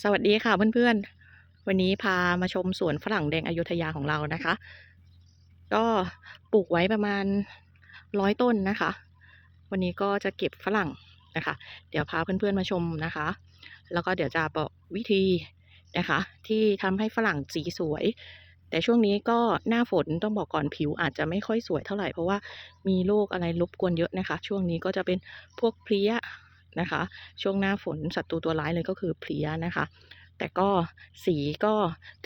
สวัสดีค่ะเพื่อนๆ วันนี้พามาชมสวนฝรั่งแดงอยุธยาของเรานะคะ ก็ปลูกไว้ประมาณร้อยต้นนะคะ วันนี้ก็จะเก็บฝรั่งนะคะ เดี๋ยวพาเพื่อนๆมาชมนะคะ แล้วก็เดี๋ยวจะบอกวิธีนะคะ ที่ทำให้ฝรั่งสีสวย แต่ช่วงนี้ก็หน้าฝนต้องบอกก่อนผิวอาจจะไม่ค่อยสวยเท่าไหร่เพราะว่ามีโรคอะไรรบกวนเยอะนะคะ ช่วงนี้ก็จะเป็นพวกเพลี้ย นะคะ ช่วงหน้าฝนศัตรูตัวร้ายเลยก็คือเพลียนะคะ แต่ก็สีก็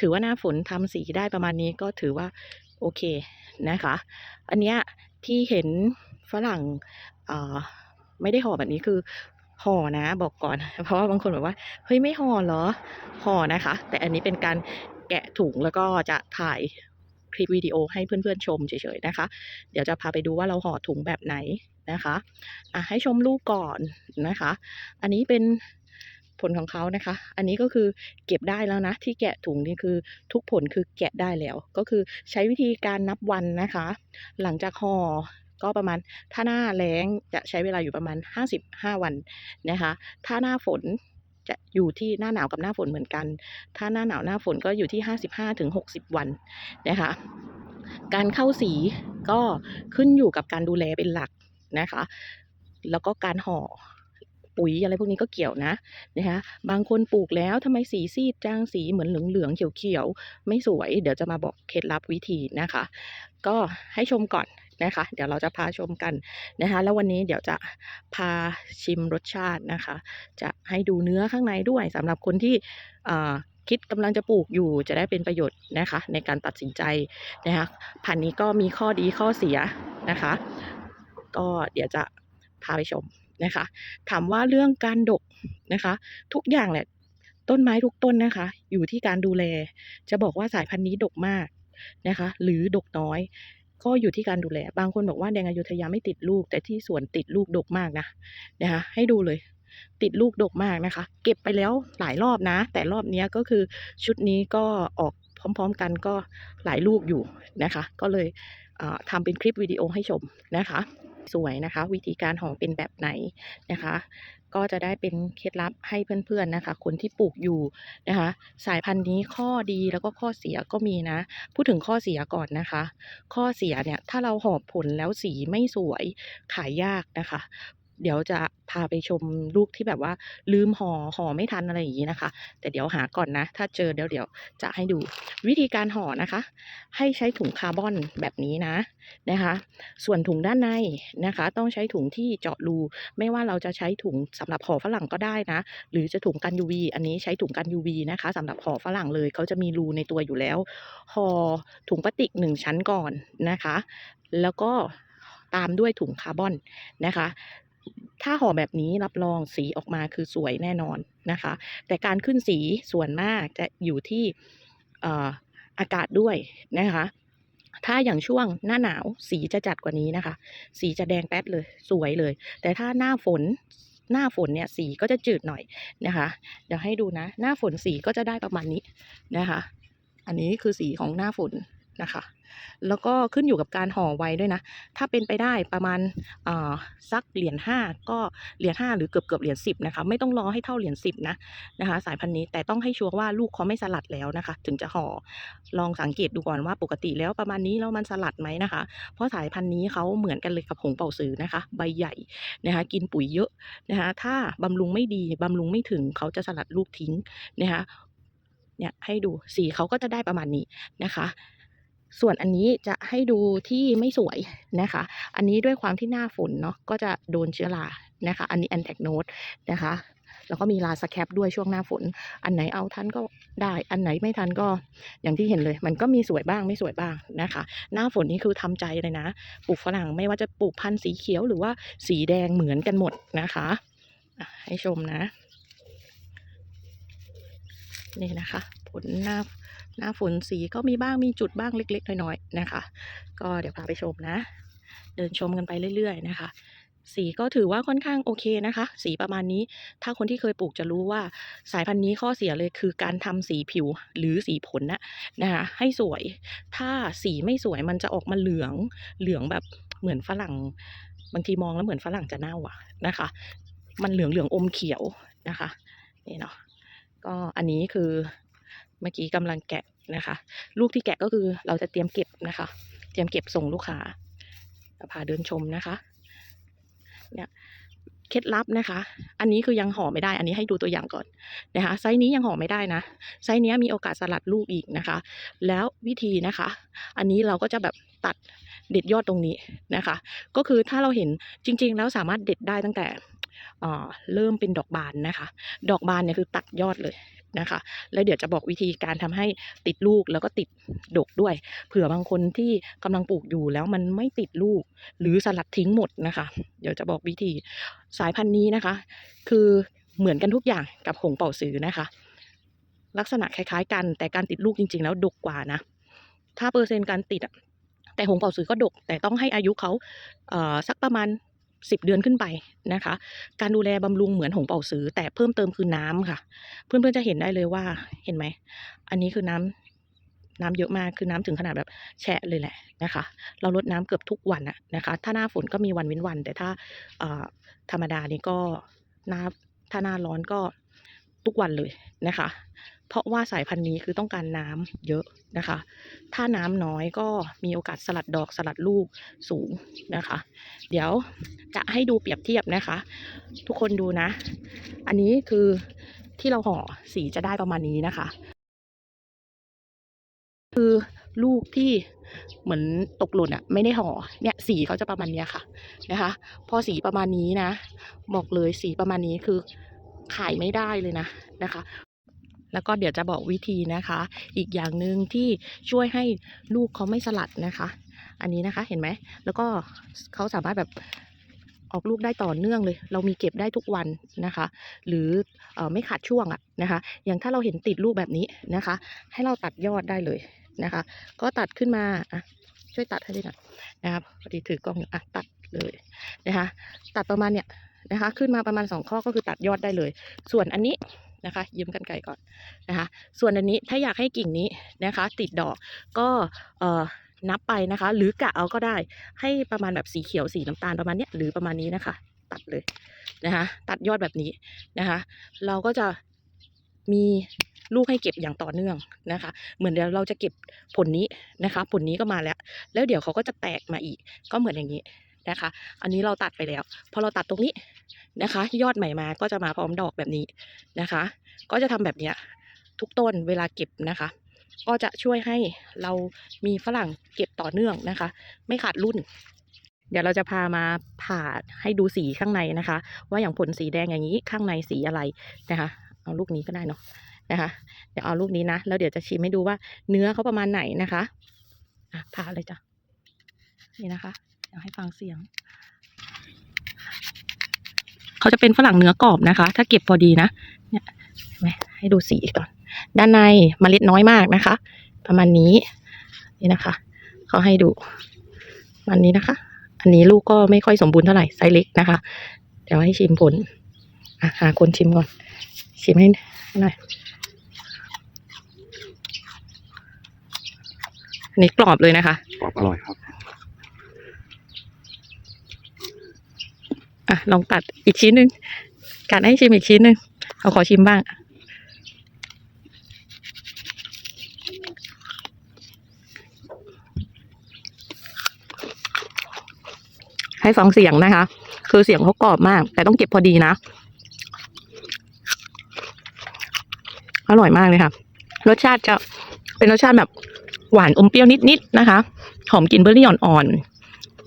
ถือว่าหน้าฝนทำสีได้ประมาณนี้ก็ถือว่าโอเคนะคะ อันเนี้ยที่เห็นฝรั่งอไม่ได้ห่อแบบนี้คือห่อนะบอกก่อน เพราะว่าบางคนบอกว่าเฮ้ยไม่ห่อเหรอห่อนะคะ แต่อันนี้เป็นการแกะถุงแล้วก็จะถ่าย คลิปวิดีโอให้เพื่อนๆชมเฉยๆนะคะ เดี๋ยวจะพาไปดูว่าเราห่อถุงแบบไหนนะคะอะให้ชมลูกก่อนนะคะ อันนี้เป็นผลของเขานะคะ อันนี้ก็คือเก็บได้แล้วนะ ที่แกะถุงนี่คือทุกผลคือแกะได้แล้ว ก็คือใช้วิธีการนับวันนะคะ หลังจากห่อก็ประมาณถ้าหน้าแล้งจะใช้เวลาอยู่ประมาณ 55 วันนะคะ ถ้าหน้าฝน จะอยู่ที่หน้าหนาวกับหน้าฝนเหมือนกัน ถ้าหน้าหนาวหน้าฝนก็อยู่ที่ 55ถึง60 วันนะคะ การเข้าสีก็ขึ้นอยู่กับการดูแลเป็นหลักนะคะ แล้วก็การห่อปุ๋ยอะไรพวกนี้ก็เกี่ยวนะนะคะบางคนปลูกแล้วทำไมสีซีดจางสีเหมือนเหลืองๆเขียวๆไม่สวย เดี๋ยวจะมาบอกเคล็ดลับวิธีนะคะ ก็ให้ชมก่อน นะคะ เดี๋ยวเราจะพาชมกันนะคะ แล้ววันนี้เดี๋ยวจะพาชิมรสชาตินะคะ จะให้ดูเนื้อข้างในด้วยสำหรับคนที่คิดกำลังจะปลูกอยู่จะได้เป็นประโยชน์นะคะ ในการตัดสินใจนะคะพันธุ์นี้ก็มีข้อดีข้อเสียนะคะ ก็เดี๋ยวจะพาไปชมนะคะ ถามว่าเรื่องการดกนะคะ ทุกอย่างแหละต้นไม้ทุกต้นนะคะ อยู่ที่การดูแล จะบอกว่าสายพันธุ์นี้ดกมากนะคะ หรือดกน้อย ก็อยู่ที่การดูแล บางคนบอกว่าแดงอยุธยาไม่ติดลูก แต่ที่สวนติดลูกดกมากนะนะคะให้ดูเลย ติดลูกดกมากนะคะ เก็บไปแล้วหลายรอบนะ แต่รอบนี้ก็คือชุดนี้ก็ออกพร้อมๆกันก็หลายลูกอยู่นะคะ ก็เลยทำเป็นคลิปวิดีโอให้ชมนะคะ สวยนะคะ วิธีการห่อเป็นแบบไหนนะคะ ก็จะได้เป็นเคล็ดลับให้เพื่อนๆนะคะ คนที่ปลูกอยู่นะคะ สายพันธุ์นี้ข้อดีแล้วก็ข้อเสียก็มีนะ พูดถึงข้อเสียก่อนนะคะ ข้อเสียเนี่ยถ้าเราหอบผลแล้วสีไม่สวยขายยากนะคะ เดี๋ยวจะพาไปชมลูกที่แบบว่าลืมห่อห่อไม่ทันอะไรอย่างนี้นะคะ แต่เดี๋ยวหาก่อนนะ ถ้าเจอเดี๋ยวเดี๋ยวจะให้ดูวิธีการห่อนะคะ ให้ใช้ถุงคาร์บอนแบบนี้นะนะคะ ส่วนถุงด้านในนะคะ ต้องใช้ถุงที่เจาะรู ไม่ว่าเราจะใช้ถุงสำหรับห่อฝรั่งก็ได้นะ หรือจะถุงกัน UV อันนี้ใช้ถุงกัน UV นะคะสำหรับห่อฝรั่งเลยเขาจะมีรูในตัวอยู่แล้วห่อถุงพลาสติกหนึ่งชั้นก่อนนะคะ แล้วก็ตามด้วยถุงคาร์บอนนะคะ ถ้าห่อแบบนี้รับรองสีออกมาคือสวยแน่นอนนะคะ แต่การขึ้นสีส่วนมากจะอยู่ที่อากาศด้วยนะคะ ถ้าอย่างช่วงหน้าหนาวสีจะจัดกว่านี้นะคะ สีจะแดงแป๊ดเลยสวยเลย แต่ถ้าหน้าฝนหน้าฝนเนี่ยสีก็จะจืดหน่อยนะคะ เดี๋ยวให้ดูนะ หน้าฝนสีก็จะได้ประมาณนี้นะคะ อันนี้คือสีของหน้าฝนนะคะ แล้วก็ขึ้นอยู่กับการห่อไว้ด้วยนะ ถ้าเป็นไปได้ประมาณสักเหรียญห้าก็เหรียญห้าหรือเกือบเกือบเหรียญสิบนะคะไม่ต้องรอให้เท่าเหรียญสิบนะนะคะสายพันธุ์นี้แต่ต้องให้ชัวร์ว่าลูกเขาไม่สลัดแล้วนะคะ ถึงจะห่อลองสังเกตดูก่อนว่าปกติแล้วประมาณนี้แล้วมันสลัดไหมนะคะ เพราะสายพันธุ์นี้เขาเหมือนกันเลยกับหงเป่าสือนะคะ ใบใหญ่นะคะกินปุ๋ยเยอะนะคะถ้าบำรุงไม่ดีบำรุงไม่ถึงเขาจะสลัดลูกทิ้งนะคะเนี่ยให้ดูสีเขาก็จะได้ประมาณนี้นะคะ ส่วนอันนี้จะให้ดูที่ไม่สวยนะคะ อันนี้ด้วยความที่หน้าฝนเนาะก็จะโดนเชื้อรานะคะ อันนี้ a n t a c n o t e นะคะ แล้วก็มีลาสแคปด้วยช่วงหน้าฝน อันไหนเอาทันก็ได้ อันไหนไม่ทันก็อย่างที่เห็นเลย มันก็มีสวยบ้างไม่สวยบ้างนะคะ หน้าฝนนี่คือทำใจเลยนะ ปลูกฝรั่งไม่ว่าจะปลูกพันธุ์สีเขียวหรือว่าสีแดงเหมือนกันหมดนะคะให้ชมนะ นี่นะคะ ผลหน้า หน้าฝนสีก็มีบ้างมีจุดบ้างเล็ก ๆ น้อยๆนะคะ ก็เดี๋ยวพาไปชมนะ เดินชมกันไปเรื่อย ๆ นะคะ สีก็ถือว่าค่อนข้างโอเคนะคะ สีประมาณนี้ ถ้าคนที่เคยปลูกจะรู้ว่าสายพันธุ์นี้ข้อเสียเลยคือการทำสีผิวหรือสีผลนะนะคะให้สวย ถ้าสีไม่สวยมันจะออกมาเหลืองเหลืองแบบเหมือนฝรั่ง บางทีมองแล้วเหมือนฝรั่งจะเน่าอะนะคะ มันเหลืองเหลืองอมเขียวนะคะนี่เนาะก็อันนี้คือ เมื่อกี้กำลังแกะนะคะ ลูกที่แกะก็คือเราจะเตรียมเก็บนะคะ เตรียมเก็บส่งลูกค้าพาเดินชมนะคะ เนี่ยเคล็ดลับนะคะ อันนี้คือยังห่อไม่ได้ อันนี้ให้ดูตัวอย่างก่อนนะคะ ไซส์นี้ยังห่อไม่ได้นะ ไซส์นี้มีโอกาสสลัดลูกอีกนะคะ แล้ววิธีนะคะ อันนี้เราก็จะแบบตัดเด็ดยอดตรงนี้นะคะ ก็คือถ้าเราเห็นจริง ๆ แล้วสามารถเด็ดได้ตั้งแต่เอ่อเริ่มเป็นดอกบานนะคะ ดอกบานเนี่ยคือตัดยอดเลย นะคะ แล้วเดี๋ยวจะบอกวิธีการทำให้ติดลูกแล้วก็ติดดกด้วย เผื่อบางคนที่กำลังปลูกอยู่แล้วมันไม่ติดลูก หรือสลัดทิ้งหมดนะคะ เดี๋ยวจะบอกวิธีสายพันธุ์นี้นะคะ คือเหมือนกันทุกอย่างกับหงเป่าสือนะคะ ลักษณะคล้ายๆ กันแต่การติดลูกจริง ๆ แล้วดกกว่านะ ถ้าเปอร์เซ็นต์การติดอะแต่หงเป่าสือก็ดก แต่ต้องให้อายุเขาเอ่อสักประมาณ สิบเดือนขึ้นไปนะคะ การดูแลบำรุงเหมือนหงเป่าสือ แต่เพิ่มเติมคือน้ำค่ะ เพื่อนๆจะเห็นได้เลยว่าเห็นไหม อันนี้คือน้ำน้ำเยอะมากคือน้ำถึงขนาดแบบแฉะเลยแหละนะคะ เราลดน้ำเกือบทุกวันอะนะคะ ถ้าหน้าฝนก็มีวันเว้นวัน แต่ถ้าธรรมดานี่ก็หน้าถ้าหน้าร้อนก็ ทุกวันเลยนะคะ เพราะว่าสายพันธุ์นี้คือต้องการน้ำเยอะนะคะ ถ้าน้ำน้อยก็มีโอกาสสลัดดอกสลัดลูกสูงนะคะ เดี๋ยวจะให้ดูเปรียบเทียบนะคะ ทุกคนดูนะ อันนี้คือที่เราห่อสีจะได้ประมาณนี้นะคะ คือลูกที่เหมือนตกหล่นอะไม่ได้ห่อเนี่ยสีเขาจะประมาณเนี้ยค่ะนะคะ พอสีประมาณนี้นะ บอกเลยสีประมาณนี้คือ ขายไม่ได้เลยนะนะคะ แล้วก็เดี๋ยวจะบอกวิธีนะคะ อีกอย่างหนึ่งที่ช่วยให้ลูกเขาไม่สลัดนะคะ อันนี้นะคะเห็นไหม แล้วก็เขาสามารถแบบออกลูกได้ต่อเนื่องเลย เรามีเก็บได้ทุกวันนะคะ หรืออไม่ขาดช่วงอะนะคะ อย่างถ้าเราเห็นติดลูกแบบนี้นะคะ ให้เราตัดยอดได้เลยนะคะ ก็ตัดขึ้นมาอะช่วยตัดให้ด้วยน่อยนะครับพอดีถือกล้องอยู่อะตัดเลยนะคะ ตัดประมาณเนี้ย นะคะ ขึ้นมาประมาณสองข้อก็คือตัดยอดได้เลย ส่วนอันนี้นะคะ ยืมกันไกลก่อนนะคะ ส่วนอันนี้ถ้าอยากให้กิ่งนี้นะคะ ติดดอกก็เอ่อนับไปนะคะ หรือกะเอาก็ได้ ให้ประมาณแบบสีเขียวสีน้ำตาลประมาณเนี้ยหรือประมาณนี้นะคะ ตัดเลยนะคะ ตัดยอดแบบนี้นะคะ เราก็จะมีลูกให้เก็บอย่างต่อเนื่องนะคะ เหมือนเดี๋ยวเราจะเก็บผลนี้นะคะ ผลนี้ก็มาแล้ว แล้วเดี๋ยวเขาก็จะแตกมาอีก ก็เหมือนอย่างนี้ นะคะ อันนี้เราตัดไปแล้ว พอเราตัดตรงนี้นะคะ ยอดใหม่มาก็จะมาพร้อมดอกแบบนี้นะคะ ก็จะทำแบบเนี้ยทุกต้นเวลาเก็บนะคะ ก็จะช่วยให้เรามีฝรั่งเก็บต่อเนื่องนะคะ ไม่ขาดรุ่น เดี๋ยวเราจะพามาผ่าให้ดูสีข้างในนะคะ ว่าอย่างผลสีแดงอย่างนี้ข้างในสีอะไรนะคะ เอาลูกนี้ก็ได้เนาะนะคะเดี๋ยวเอาลูกนี้นะแล้วเดี๋ยวจะชิมให้ดูว่าเนื้อเขาประมาณไหนนะคะผ่าเลยจ้ะนี่นะคะี๋ยวให้ฟังเสียง เขาจะเป็นฝรั่งเนื้อกรอบนะคะ ถ้าเก็บพอดีนะ เนี่ยให้ดูสีก่อน ด้านในเมล็ดน้อยมากนะคะ ประมาณนี้ นี่นะคะ เขาให้ดูประมาณนี้นะคะ อันนี้ลูกก็ไม่ค่อยสมบูรณ์เท่าไหร่ไซส์เล็กนะคะ เดี๋ยวให้ชิมผลอะหาคนชิมก่อน ชิมให้หน่อยอันนี้กรอบเลยนะคะ กรอบอร่อยครับ อะลองตัดอีกชิ้นหนึ่งกัดให้ชิมอีกชิ้นหนึ่งเอาขอชิมบ้าง ให้ฟังเสียงนะคะ คือเสียงเขากรอบมาก แต่ต้องเก็บพอดีนะ อร่อยมากเลยค่ะ รสชาติจะเป็นรสชาติแบบหวานอมเปรี้ยวนิดๆนะคะ หอมกลิ่นเบอร์รี่อ่อนๆ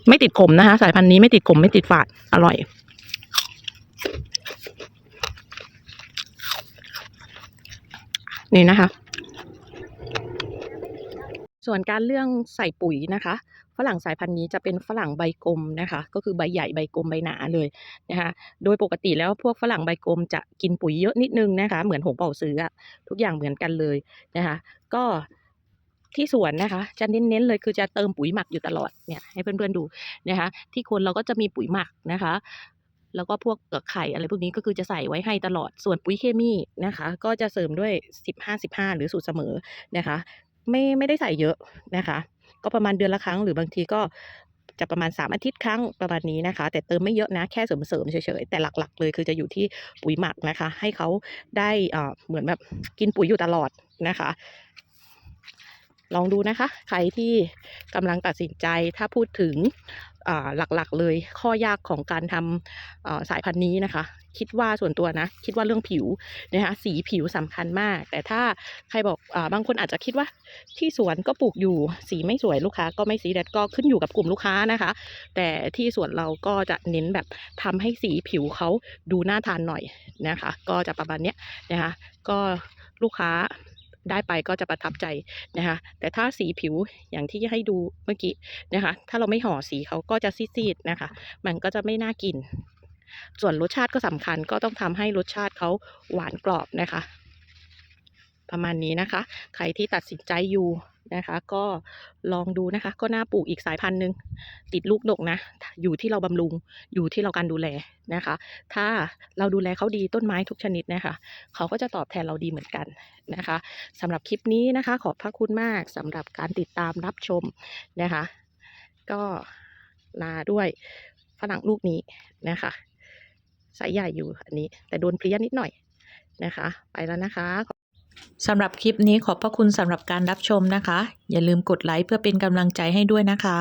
ไม่ติดขมนะคะ สายพันธุ์นี้ไม่ติดขมไม่ติดฝาดอร่อย นี่นะคะ ส่วนการเรื่องใส่ปุ๋ยนะคะฝรั่งสายพันธุ์นี้จะเป็นฝรั่งใบกลมนะคะ ก็คือใบใหญ่ใบกลมใบหนาเลยนะคะโดยปกติแล้วพวกฝรั่งใบกลมจะกินปุ๋ยเยอะนิดนึงนะคะ เหมือนหงเป่าซื้อทุกอย่างเหมือนกันเลยนะคะ ก็ ที่สวนนะคะ จะเน้นๆเลยคือจะเติมปุ๋ยหมักอยู่ตลอดเนี่ยให้เพื่อนๆดูนะคะ ที่คนเราก็จะมีปุ๋ยหมักนะคะ แล้วก็พวกเปลือไข่อะไรพวกนี้ก็คือจะใส่ไว้ให้ตลอดส่วนปุ๋ยเคมีนะคะ ก็จะเสริมด้วยสิบห้าสิบห้าหรือสูตรเสมอนะคะ ไม่ไม่ได้ใส่เยอะนะคะ ก็ประมาณเดือนละครั้งหรือบางทีก็จะประมาณ 3 อาทิตย์ครั้งประมาณนี้นะคะ แต่เติมไม่เยอะนะแค่เสริมๆเฉยๆแต่หลักๆ เลยคือจะอยู่ที่ปุ๋ยหมักนะคะ ให้เขาได้อ่อเหมือนแบบกินปุ๋ยอยู่ตลอดนะคะ ลองดูนะคะ ใครที่กำลังตัดสินใจถ้าพูดถึงหลักๆ เลยข้อยากของการทำาสายพันธุ์นี้นะคะ คิดว่าส่วนตัวนะ คิดว่าเรื่องผิวนะคะสีผิวสำคัญมาก แต่ถ้าใครบอกอบางคนอาจจะคิดว่า ที่สวนก็ปลูกอยู่สีไม่สวยลูกค้า ก็ไม่สีแดดก็ขึ้นอยู่กับกลุ่มลูกค้านะคะ แต่ที่สวนเราก็จะเน้นแบบทำให้สีผิวเขาดูน่าทานหน่อยนะคะ ก็จะประมาณเนี้ยนะคะ ก็ลูกค้า ได้ไปก็จะประทับใจนะคะ แต่ถ้าสีผิวอย่างที่ให้ดูเมื่อกี้นะคะ ถ้าเราไม่ห่อสีเขาก็จะซีดๆนะคะ มันก็จะไม่น่ากิน ส่วนรสชาติก็สำคัญก็ต้องทำให้รสชาติเขาหวานกรอบนะคะ ประมาณนี้นะคะ ใครที่ตัดสินใจอยู่ นะคะ ก็ลองดูนะคะ ก็น่าปลูกอีกสายพันธุ์หนึ่งติดลูกดกนะ อยู่ที่เราบำรุงอยู่ที่เราการดูแลนะคะ ถ้าเราดูแลเขาดีต้นไม้ทุกชนิดนะคะเขาก็จะตอบแทนเราดีเหมือนกันนะคะสำหรับคลิปนี้นะคะ ขอบพระคุณมากสำหรับการติดตามรับชมนะคะ ก็ลาด้วยฝรั่งลูกนี้นะคะสายใหญ่อยู่อันนี้ แต่โดนเพลี้ยนิดหน่อยนะคะ ไปแล้วนะคะ สำหรับคลิปนี้ขอบพระคุณสำหรับการรับชมนะคะ อย่าลืมกดไลค์เพื่อเป็นกำลังใจให้ด้วยนะคะ